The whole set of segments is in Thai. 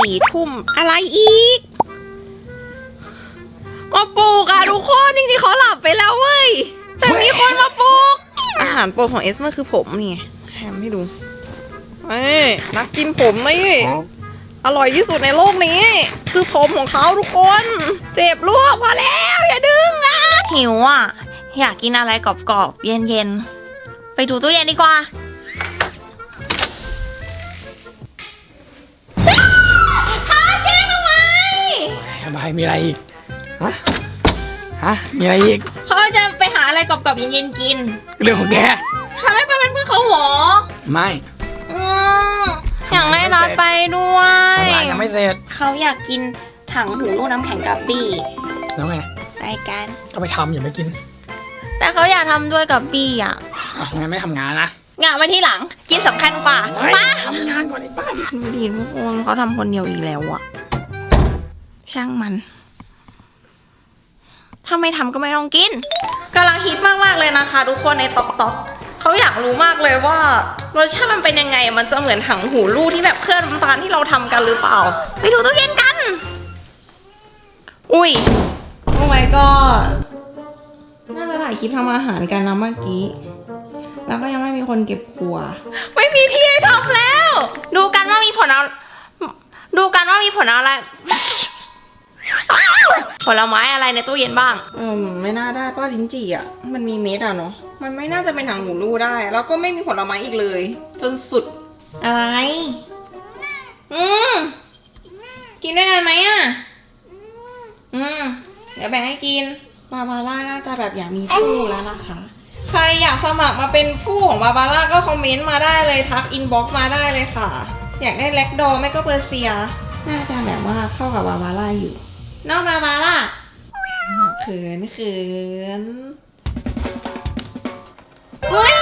สี่ทุ่มอะไรอีก มาปลุกอะทุกคน จริงๆเขาหลับไปแล้วเว้ย แต่มีคนมาปลุกอาหารโปรดของเอสมันคือผมนี่ไงแฮมให้ดูเอ้ยนักกินผมนี่อร่อยที่สุดในโลกนี้ คือผมของเขาทุกคน เจ็บลวกพอแล้ว อย่าดึงอะหิวอะ อยากกินอะไรกรอบๆ เย็นๆ ไปดูตู้เย็นดีกว่า มมีอะไรอีก ฮะ ฮะ มีอะไรอีก เขาจะไปหาอะไรกรอบๆเย็นๆกินเรื่องของแก ฉันไม่ไปเป็นเพื่อนเขาเหรอไม่ อืมอยากให้นัดไปด้วยทำงานยังไม่เสร็จ เขาอยากกินถังหูลูกน้ำแข็งกับบี้แล้วไง ไปกัน ก็ไปทำอย่าไปกินแต่เขาอยากทำด้วยกับบี้อะ อะงั้นไม่ทำงานนะงานไว้ที่หลัง กินสำคัญกว่าไปไป้าทำงานก่อนไอ้ป้าดูดีทุกคนเขาทำคนเดียวอีกแล้วอะ ช่างมันถ้าไม่ทำก็ไม่ต้องกินกำลังฮิตมากๆเลยนะคะ ทุกคนในต๊อกต๊อกเขาอยากรู้มากเลยว่ารสชาติมันเป็นยังไง มันจะเหมือนถังหูลูที่แบบเครื่องน้ำตาลที่เราทำกันหรือเปล่า ไปดูตู้เย็นกัน อุ้ยโอ้ my god น่าจะถ่ายคลิปทำอาหารกันนะเมื่อกี้ แล้วก็ยังไม่มีคนเก็บครัว ไม่มีที่ให้ทำแล้ว ดูกันว่ามีผลเอา ดูกันว่ามีผลอะไร ผลไม้อะไรในตู้เย็นบ้าง อืมไม่น่าได้ป้าลิ้นจี่อะ มันมีเม็ดอะเนาะ มันไม่น่าจะเป็นหางหมูลูได้ แล้วก็ไม่มีผลไม้อีกเลย จนสุด อะไร อืมกินด้วยกันไหมอะ อืมเดี๋ยวแบ่งให้กิน บาบาร่าน่าจะแบบอยากมีคู่แล้วนะคะ ใครอยากสมัครมาเป็นคู่ของบาบาร่าก็คอมเมนต์มาได้เลยทักอินบ็อกซ์มาได้เลยค่ะ อยากได้แล็กดอร์ไม่ก็เปอร์เซีย น่าจะแบบว่าเข้ากับบาบาร่าอยู่เน้องบาบาร่าเขินเขินเฮ้ย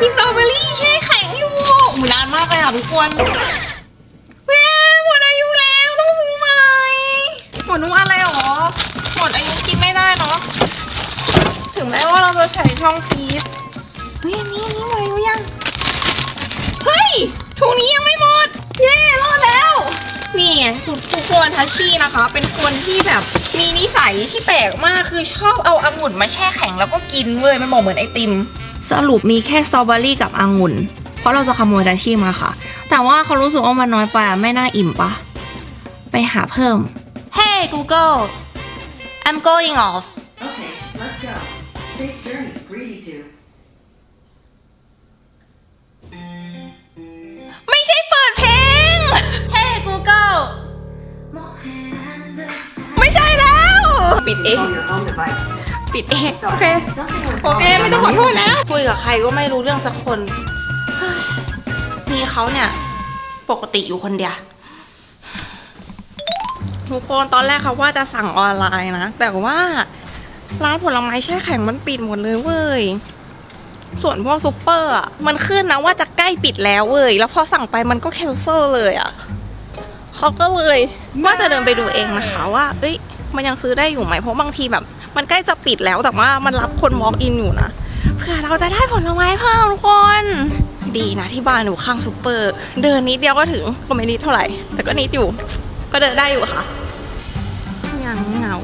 มีสตรอเบอรี่แช่แข็งอยู่หูนานมากเลยอะทุกคนแม่หมดอายุแล้วต้องซื้อใหม่หมดนุ่มอะไรหรอหมดอายุกินไม่ได้เนาะถึงแม้ว่าเราจะใช้ช่องฟีดเฮ้ยอันนี้อันนี้หมดอายุยังเฮ้ยถุงนี้ยังไม่หมดเย้รอดแล้ว นี่ไงทุกทุกคนทัชชี่นะคะ เป็นคนที่แบบมีนิสัยที่แปลกมากคือชอบเอาองุ่นมาแช่แข็งแล้วก็กินเว้ยมันบอกเหมือนไอติม สรุปมีแค่สตรอเบอรี่กับองุ่น เพราะเราจะขโมยทัชชี่มาค่ะ แต่ว่าเขารู้สึกว่ามันน้อยไปอะไม่น่าอิ่มปะไปหาเพิ่ม Hey Google I'm going off Hey Google ไม่ใช่แล้ว ปิดเอง On your home device. ปิดเองโอเค Sorry, something went โอ wrong เค with ไม่ my ต้องขอโทษ menu. แล้ว คุยกับใครก็ไม่รู้เรื่องสักคนเฮ้ยมีเขาเนี่ย ปกติอยู่คนเดียว ทุกคนตอนแรกเขาว่าจะสั่งออนไลน์นะ แต่ว่า ร้านผลไม้แช่แข็งมันปิดหมดเลยเว้ย ส่วนพวกซูเปอร์อะมันขึ้นนะว่าจะใกล้ปิดแล้วเว้ย แล้วพอสั่งไปมันก็แคนเซิลเลยอะ เขาก็เลยว่าจะเดินไปดูเองนะคะว่า เอ้ย มันยังซื้อได้อยู่ไหมเพราะบางทีแบบ มันใกล้จะปิดแล้วแต่ว่ามันรับคน walk in อยู่นะเพื่อเราจะได้ผลไม้เพิ่มทุกคน ดีนะที่บ้านอยู่ข้างซูเปอร์ เดินนิดเดียวก็ถึงก็ไม่นิดเท่าไหร่ แต่ก็นิดอยู่ ก็เดินได้อยู่ค่ะ อย่างเหงา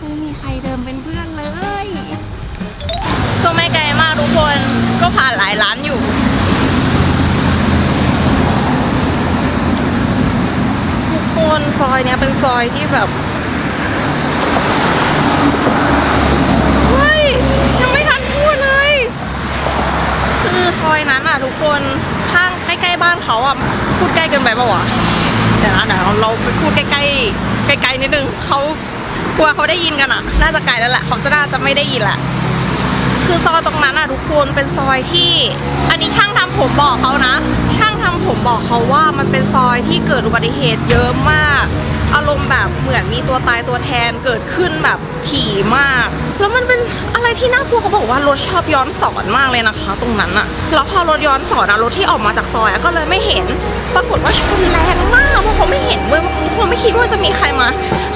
ไม่มีใครเดินเป็นเพื่อนเลย ก็ไม่ไกลมากทุกคน ก็ผ่านหลายร้านอยู่ ทุกคนซ อยเนี้ยเป็นซอยที่แบบเฮ้ยยังไม่ทันพูดเลย คือซอยนั้นอะ ทุกคนข้างใกล้ๆบ้านเขาอะพูดใกล้เกินไปปะวะเดี๋ยวนะเดี๋ยวเราไปพูดใกล้ๆไกลๆนิดนึงเขากลัวเขาได้ยินกันอะ น่าจะไกลแล้วแหละเขาจะน่าจะไม่ได้ยินแหละคือซอยตรงนั้นอะทุกคนเป็นซอยที่ อันนี้ช่างทำผมบอกเขานะ ช่าง ผมบอกเขาว่ามันเป็นซอยที่เกิดอุบัติเหตุเยอะมาก อารมณ์แบบเหมือนมีตัวตายตัวแทนเกิดขึ้นแบบถี่มาก แล้วมันเป็นอะไรที่น่ากลัวเขาบอกว่ารถชอบย้อนสอนมากเลยนะคะ ตรงนั้นอะแล้วพอรถย้อนสอนอะรถที่ออกมาจากซอยอะก็เลยไม่เห็น ปรากฏว่าชนแรงมากเพราะเขาไม่เห็นเว้ยทุกคนไม่คิดว่าจะมีใครมา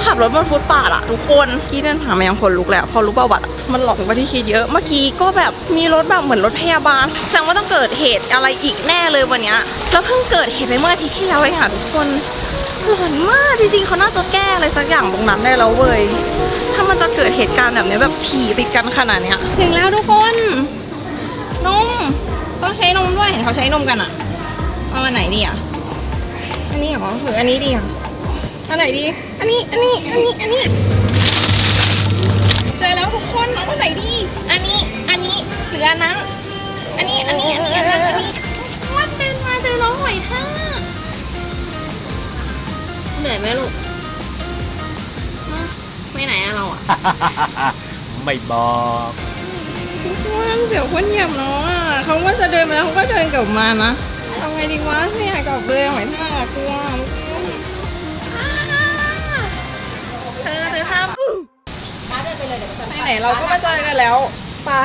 ขับรถบนฟุตปาดอะทุกคนที่เดินผ่านมายังคนลุกแล้วพอรู้ประวัติมันหลอนกว่าที่คิดเยอะเมื่อกี้ก็แบบมีรถแบบเหมือนรถพยาบาลแสดงว่าต้องเกิดเหตุอะไรอีกแน่เลยวันนี้แล้วเพิ่งเกิดเหตุไปเมื่ออาทิตย์ที่แล้วเองค่ะทุกคน หลอนมากจริงๆเขาน่าจะแก้อะไรสักอย่างตรงนั้นได้แล้วเว้ยถ้ามันจะเกิดเหตุการณ์แบบเนี้ยแบบถี่ติดกันขนาดเนี้ยถึงแล้วทุกคนนมต้องใช้นมด้วยเห็นเขาใช้นมกันอะเอาอันไหนดีอะอันนี้เหรอหรืออันนี้ดีอะอันไหนดี อันนี้อันนี้อันนี้อันนี้ ไม่บอกทุกคนเดี๋ยวคนเหยียบน้องอะเขาก็จะเดินมาแล้วเขาก็เดินกลับมานะทำไงดีวะไม่อยากกลับเลยหอยทากกลัวเธอเธอห้ามไปไหนเราก็มาเจอกันแล้วไปะ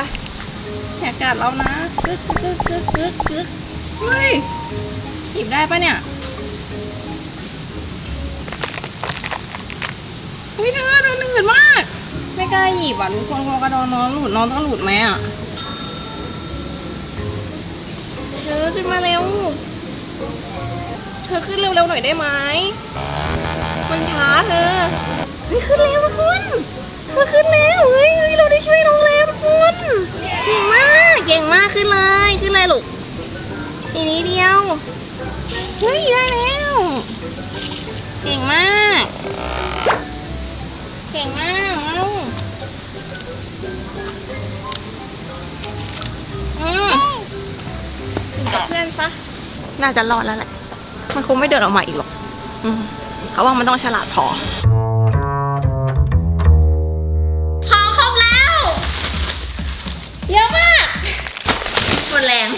แหกกัดเรานะกึกกึกกึกกึกกึกเฮ้ยหยิบได้ปะเนี่ยเฮ้ยเธอเธอหนืดมาก ไม่กล้าหยิบอะทุกคนกลัวกระโดนน้องหลุดน้องต้องหลุดไหมอะเธอขึ้นมาเร็ว เธอขึ้นเร็วๆหน่อยได้ไหมมันช้าเธอเฮ้ยขึ้นเร็วทุกคนเธอขึ้นแล้วเฮ้ยเราได้ช่วยน้องแล้วทุกคนเก่งมากเก่งมากขึ้นเลยขึ้นเลยลูกทีนี้เดียวเฮ้ยได้แล้วเก่งมาก เก่งมาก มอยู่กับเพื่อนซะน่าจะรอดแล้วแหละ มันคงไม่เดินออกมาอีกหรอกอืมเขาว่ามันต้องฉลาดพอ ของครบแล้ว เยอะมากหมดแรง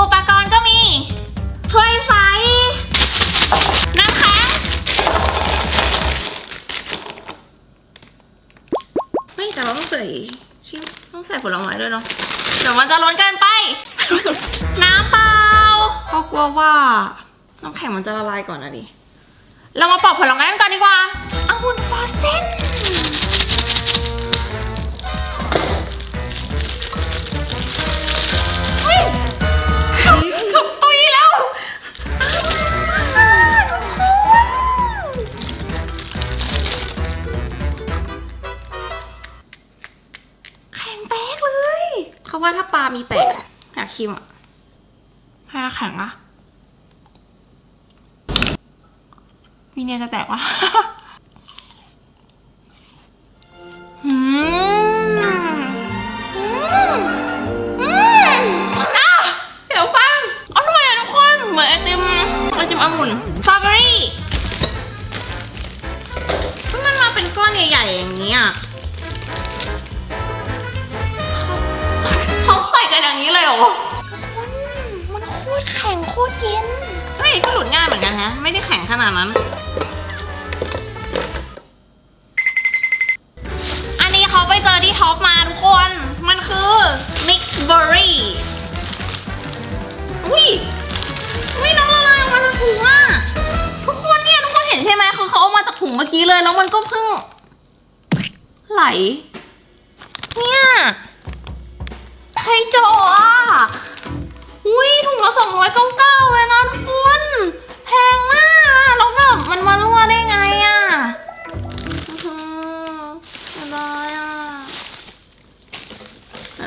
อุปกรณ์ก็มี ถ้วยใส น้ำแข็งไม่แต่เราต้องใส่ที่ต้องใส่ผลไม้ด้วยเนาะเดี๋ยวมันจะล้นเกินไป น้ำเปล่าเพราะกลัวว่าน้ำแข็งมันจะละลายก่อนนะดิ เรามาปอกผลไม้กันก่อนดีกว่าองุ่นฟรอสเซน อยากชิมอะแพ้แข็งอะมีเนียจะแตกวะอืมอืมอืมอ้าวเดี๋ยวฟังเอาทำไมอะทุกคน เหมือนไอติมไอติมองุ่นสตรอเบอรี่มันมาเป็นก้อนใหญ่ๆอย่างนี้อะเขาใส่กันอย่างนี้เลยเหรอ คตรเย็น เฮ้ยก็หลุดง่ายเหมือนกันฮะ ไม่ได้แข็งขนาดนั้น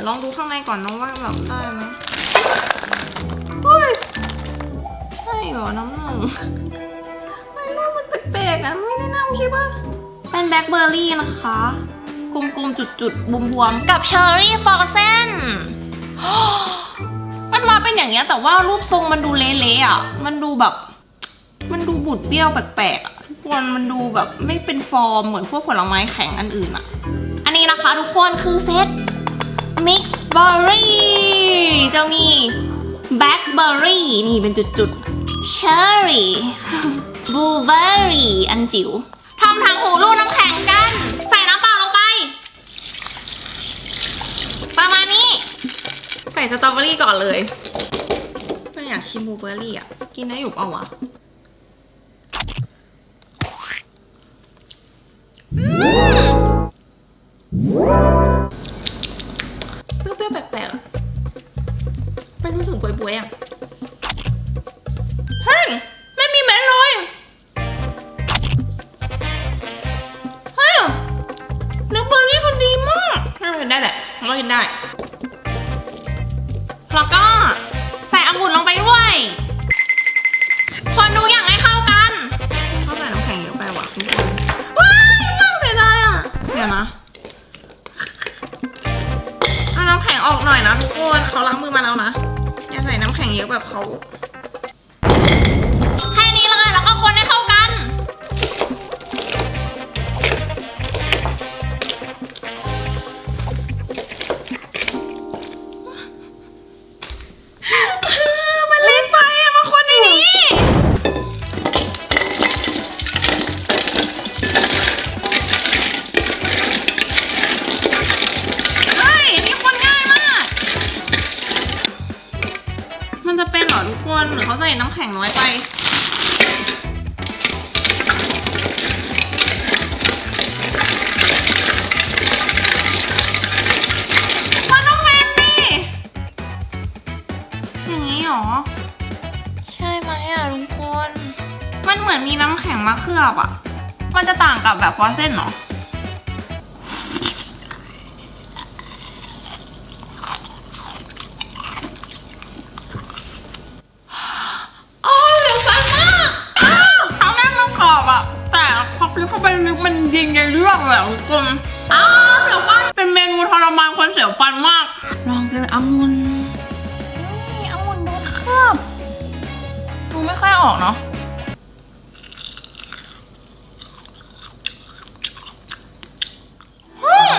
ลองดูข้างในก่อนน้องว่าแบบได้ไหมเฮ้ยใช่เหรอน้ำหนึ่งไม่รู้มันแปลกๆอะไม่ได้น่าใช่ปะเป็นแบล็คเบอร์รี่นะคะกลมๆจุดๆบวมๆกับเชอร์รี่ฟอร์เซนมันมาเป็นอย่างเงี้ยแต่ว่ารูปทรงมันดูเละๆอะ มันดูแบบ มันดูบุดเบี้ยวแปลกๆอะทุกคนมันดูแบบไม่เป็นฟอร์มเหมือนพวกผลไม้แข็งอันอื่นอะอันนี้นะคะทุกคนคือเซต mix berry จะมี blackberry นี่เป็นจุดๆ cherry blueberry อันจิ๋วทำทางหูรูดน้ำแข็งกัน ใส่น้ำเปล่าลงไป ประมาณนี้ ใส่สตรอเบอรี่ก่อนเลยไม่อยากชิมบลูเบอร์รี่อะ กินได้อยู่เปล่าวะ ทุกคนหรือเขาใส่น้ำแข็งน้อยไป มันต้องเป็นดิอย่างนี้หรอ ใช่ไหมอะทุกคน มันเหมือนมีน้ำแข็งมาเคลือบอะ มันจะต่างกับแบบฟอสเซนเหรอ องุ่นนี่องุ่นโดนเคลือบดูไม่ค่อยออกเนาะอืม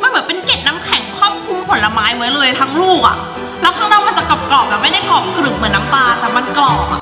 มันเหมือนเป็นเกล็ดน้ำแข็งครอบคลุมผลไม้ไว้เลยทั้งลูกอะแล้วข้างนอกมันจะกรอบๆแต่ไม่ได้กรอบกรึบเหมือนน้ำปลาแต่มันกรอบอะ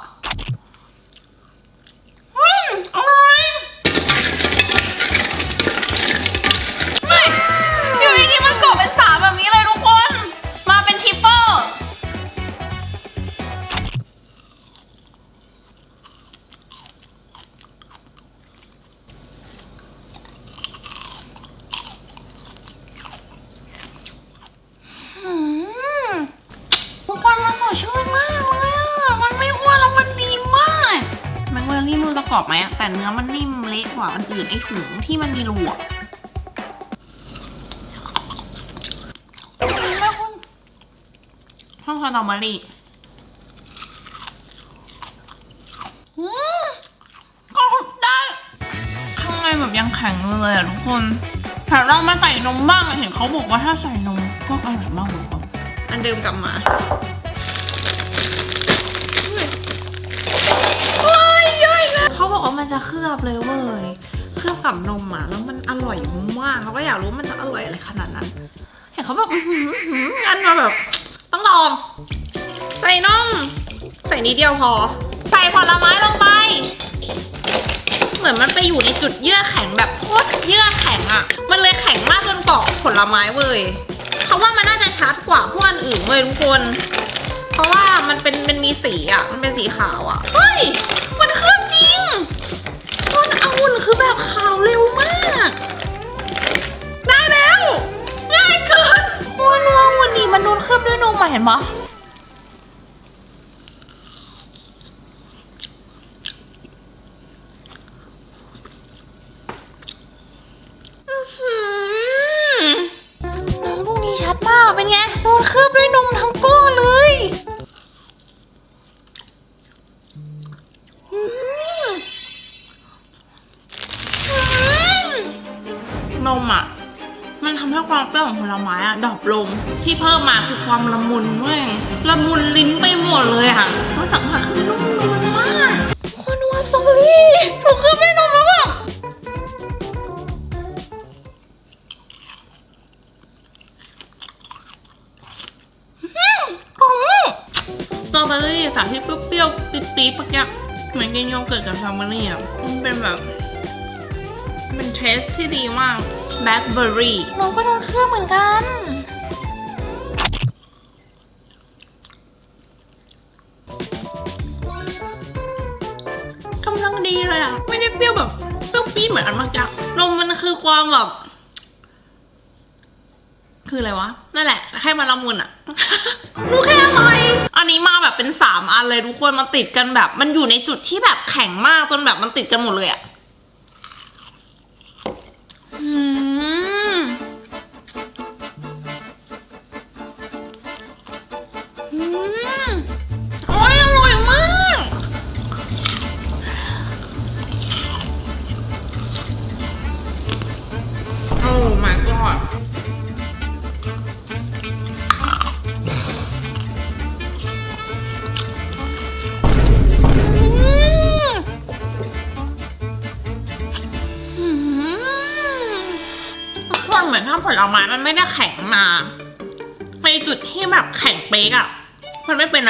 กรอบไหมอะแต่เนื้อมันนิ่มเละกว่าอันอื่นไอ้ถุงที่มันมีรูอะดีมากคุณห้องสตรอเบอรี่อืมก็ได้ข้างในแบบยังแข็งอยู่เลยอะทุกคนแต่เรามาใส่นมบ้างอะเห็นเขาบอกว่าถ้าใส่นมก็อร่อยมากเลยครับอันเดิมกลับมา บอกว่ามันจะเคลือบเลยเว้ย เคลือบกับนมอะ แล้วมันอร่อยมากเขาก็อยากรู้มันจะอร่อยอะไรขนาดนั้น เห็นเขาแบบอันมาแบบ ต้องลอง ใส่นม ใส่นิดเดียวพอ ใส่ผลไม้ลงไป เหมือนมันไปอยู่ในจุดเยื่อแข็งแบบโคตรเยื่อแข็งอะ มันเลยแข็งมากจนเกาะผลไม้เว้ยเขาว่ามันน่าจะชัดกว่าพวกอันอื่นเว้ยทุกคน เพราะว่ามันเป็นมันมีสีอะ มันเป็นสีขาวอะ เฮ้ย อุ่นคือแบบขาวเร็วมาก ได้แล้ว ง่ายเกินโคตรองุ่นนี้มันโดนเคลือบด้วยนมมาเห็นปะ เปรี้ยวๆปี๊ดๆปะแกเหมือนกินโยเกิร์ตกับสตรอเบอรี่อะมันเป็นแบบเป็นเทสที่ดีมากแบล็คเบอร์รี่น้องก็โดนเครื่องเหมือนกัน กำลังดีเลยอะ ไม่ได้เปรี้ยวแบบเปรี้ยวปี๊ดเหมือนอันเมื่อกี้นมมันคือความแบบ คืออะไรวะ นั่นแหละ ให้มันละมุนอะ รู้แค่อร่อย อันนี้มาแบบเป็นสามอันเลยทุกคนมันติดกันแบบ มันอยู่ในจุดที่แบบแข็งมากจนแบบมันติดกันหมดเลยอะอืม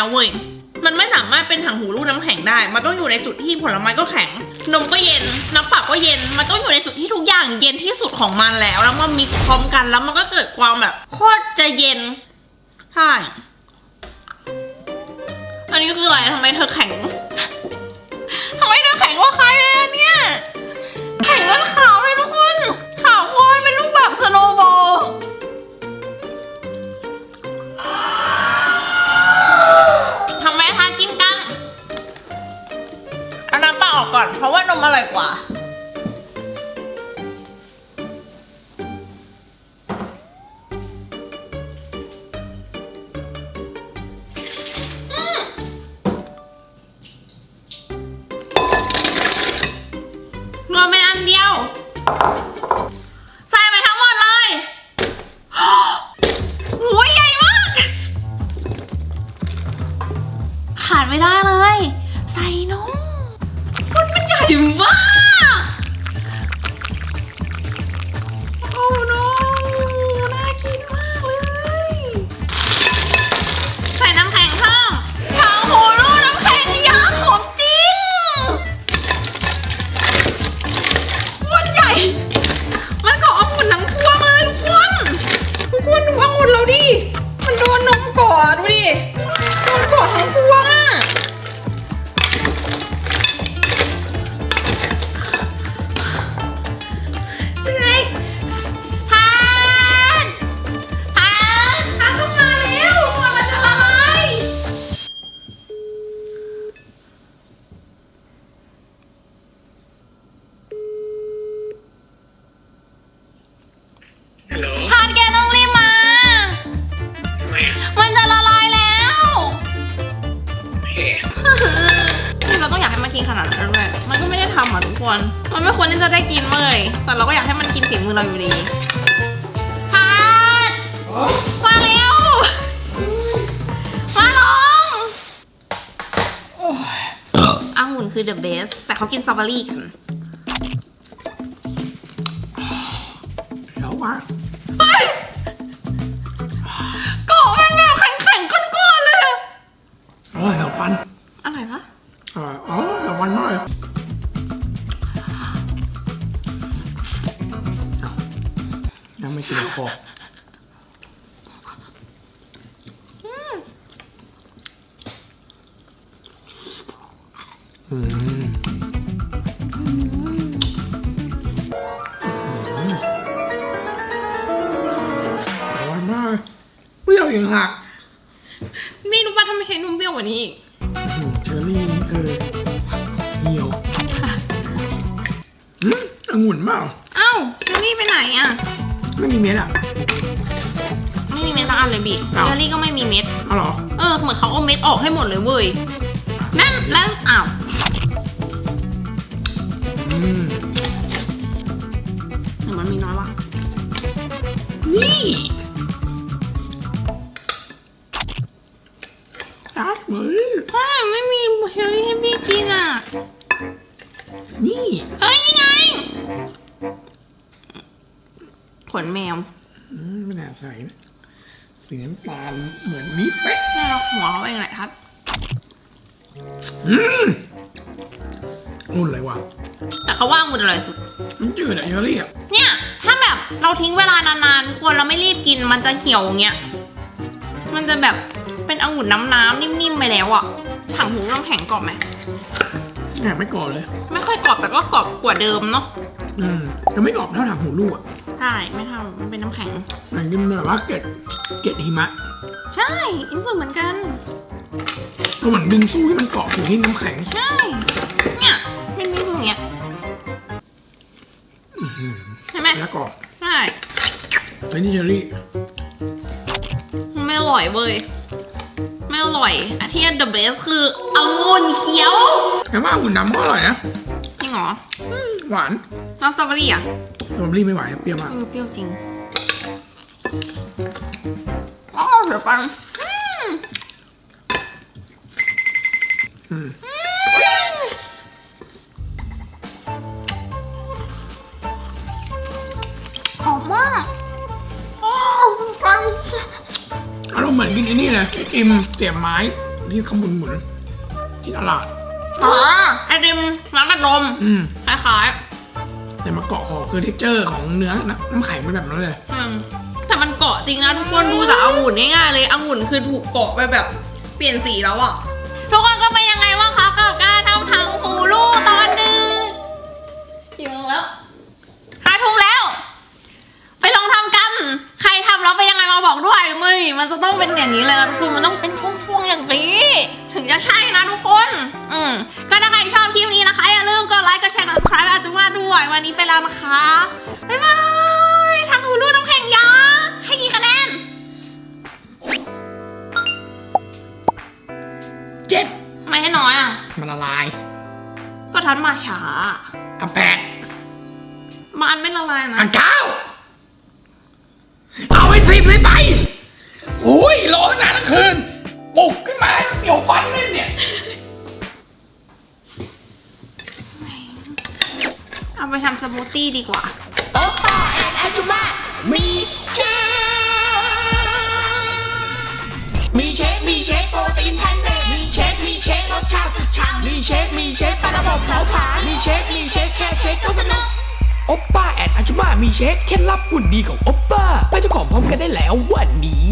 นะเว้ย มันไม่สามารถเป็นถังหูรูดน้ำแข็งได้ มันต้องอยู่ในจุดที่ผลไม้ก็แข็ง นมก็เย็น น้ำเปล่าก็เย็น มันต้องอยู่ในจุดที่ทุกอย่างเย็นที่สุดของมันแล้ว แล้วมันมีพร้อมกัน แล้วมันก็เกิดความแบบโคตรจะเย็น ใช่ อันนี้คืออะไรทำไมเธอแข็งทำไมเธอแข็งกว่าใครเลยเนี่ย แข็งจนขาวเลยทุกคน ขาวโพลนเป็นรูปแบบสโนว์บอล อกก่อน เพราะว่านมอร่อยกว่า องุ่นคือ the best แต่เขากินสตรอเบอรี่กัน แล้ววะเฮ้ยเกาะมันแบบแข็งๆก้อนๆเลยอะ เออเดี๋ยวฟัน ไม่รู้ว่าทำไมใช้นมเปรี้ยวกว่านี้อีกอืมเชอร์รี่นี่คือเหี่ยวอืมองุ่นเปล่าอ้าวเจลลี่ไปไหนอะไม่มีเม็ดอะไม่มีเม็ดละอันเลยบิอ้าวเจลลี่ก็ไม่มีเม็ด เอาเหรอเออเหมือนเขาเอาเม็ดออกให้หมดเลยเว้ย นั่นแล้วอ้าวอืมหรือมันมีน้อยวะนี่ รักเหมือนใช่ไม่มีเชอร์รี่ให้พี่กินอะ นี่เอ้ยยังไง ขนแมวอืมไม่น่าใส่นะสีน้ำตาลเหมือนมีเป๊ะน่ารักหัวเขาเองแหละทัดอืมองุ่นอะไรวะแต่เขาว่าองุ่นอร่อยสุด มันจืดอะเชอร์รี่อะเนี่ย ถ้าแบบเราทิ้งเวลานานๆทุกคนเราไม่รีบกินมันจะเหี่ยวอย่างเงี้ย มันจะแบบเป็น องุ่นน้ำๆนิ่มๆไปแล้วอะถังหูน้ำแข็งกรอบไหมแหมไม่กรอบเลย ไม่ค่อยกรอบแต่ก็กรอบกว่าเดิมเนาะอืมจะไม่กรอบเท่าถังหูลูกอะใช่ไม่เท่ามันเป็นน้ำแข็งมันกินแบบว่าเกล็ดเกล็ดหิมะ ใช่อินสุเหมือนกันเพราะมันบิงซูที่มันเกาะอยู่ที่น้ำแข็งใช่เนี่ยเป็นมีอย่างเงี้ยใช่ไหมแล้วกรอบใช่ไอ้นี่เชอร์รี่ไม่อร่อยเว้ย ไม่อร่อยอันที่ the best คือองุ่นเขียวแต่ว่าองุ่นดำก็อร่อยนะ จริงเหรอหวานแล้วสตรอเบอรี่อะสตรอเบอรี่ไม่ไหวเปรี้ยวมากเออเปรี้ยวจริงอ๋อเดี๋ยวปังอืม มณ์เหมือนกินไอ้นี่เลยไอติมเสียบไม้ที่ขมุนหมุนๆที่ตลาด อ๋อไอติมน้ำอัดลมอืมคล้ายแต่มาเกาะคอคือเท็กเจอร์ของเนื้อน้ำน้ำแข็งเป็นแบบนั้นเลย ๆอืมแต่มันเกาะจริงนะทุกคนดูจากองุ่นง่ายๆเลยองุ่นคือถูกเกาะไปแบบเปลี่ยนสีแล้วอะทุกคนก็เป็นยังไงบ้างคะกับการทำถังหูลูกตอน บอกด้วยมึยมันจะต้องเป็นอย่างนี้เลยนะทุกคนมันต้องเป็นช่วงๆอย่างนี้ ถึงจะใช่นะทุกคน อืมก็ถ้าใครชอบคลิปนี้นะคะอย่าลืมกดไลค์กดแชร์กด subscribe อาจจะว่าด้วยวันนี้ไปแล้วนะคะบ๊ายบายทำหูรูดน้ำแข็งยาให้กี่คะแนนเจ็ดไม่ให้น้อยอะ มันละลาย ก็ทันมาช้าอะแปดมันไม่ละลายนะอะเก้า เอาไปสิบเลยไปโอ้ยรอตั้งนานทั้งคืนปลุกขึ้นมาเสียวฟันเลยเนี่ย เอาไปทำสมูทตี้ดีกว่า โอป้าแอนอาจุมามีเชคมีเชคมีเชคโปรตีนแพนเนดมีเชคมีเชครสชาติสุดฉ่ำมีเชคมีเชคปลาระบบเผาผลาญมีเชคมีเชคแค่เชคก็สนุก โอปป้าแอดอาจุมามีเช็คเคล็ดลับหุ่นดีของโอปป้าไปเจ้าของพร้อมกันได้แล้ววันนี้